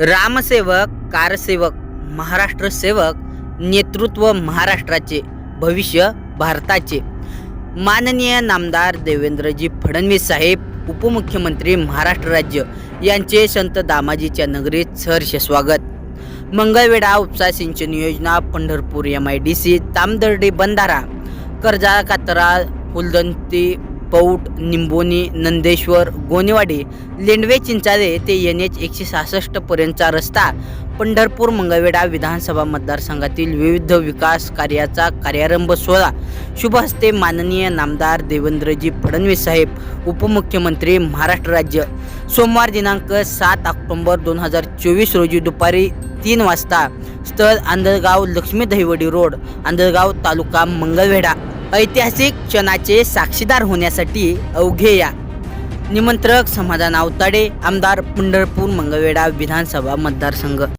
रामसेवक कारसेवक महाराष्ट्र सेवक नेतृत्व महाराष्ट्राचे भविष्य भारताचे. माननीय नामदार देवेंद्रजी फडणवीस साहेब उपमुख्यमंत्री महाराष्ट्र राज्य यांचे संत दामाजीच्या नगरीत सहर्ष स्वागत. मंगळवेढा उपसा सिंचन योजना Pandharpur M I D C Tamdardi बंधारा कर्जा कातरा फुलदंती पौट निंबोनी नंदेश्वर गोनेवाडी लेंडवे चिंचाळे ते एन एच एकशे सहासष्ट पर्यंतचा रस्ता पंढरपूर मंगळवेढा विधानसभा मतदारसंघातील विविध विकास कार्याचा कार्यारंभ सोहळा. शुभ हस्ते माननीय नामदार देवेंद्रजी फडणवीस साहेब उपमुख्यमंत्री महाराष्ट्र राज्य. सोमवार दिनांक सात ऑक्टोंबर दोन हजार चोवीस रोजी दुपारी तीन वाजता स्थळ आंधळगाव लक्ष्मी दहिवडी रोड आंधळगाव तालुका मंगळवेढा. ऐतिहासिक क्षणाचे साक्षीदार होण्यासाठी अवघे या निमंत्रक समाधान आवताडे आमदार पंढरपूर मंगळवेढा विधानसभा मतदारसंघ.